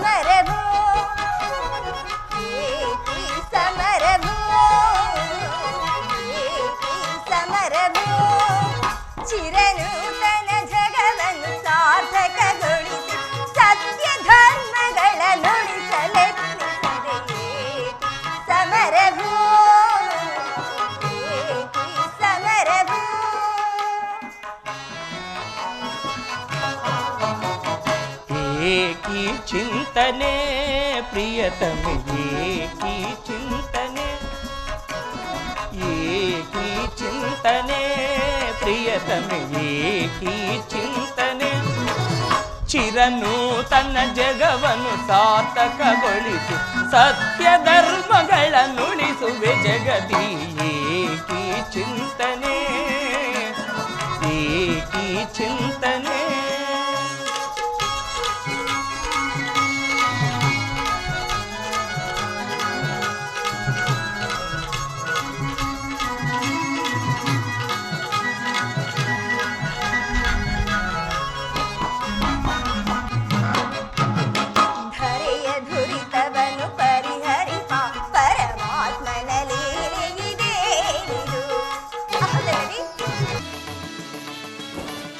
సమరము సమరము సమరము చిరనూతన ये की चिंतने प्रियतम ये की चिंतने ये की चिंतने प्रियतम ये की चिंतने ಚಿರನೂತನ ಜಗವನ್ನು ಸಾರ್ಥಕಗೊಳಿಸಿ ಸತ್ಯ ಧರ್ಮಗಳ ನುಳಿಸುವೆ ಜಗದಿ ಏಕಿ ಚಿಂತನೆ ಏಕಿ ಚಿಂತನೆ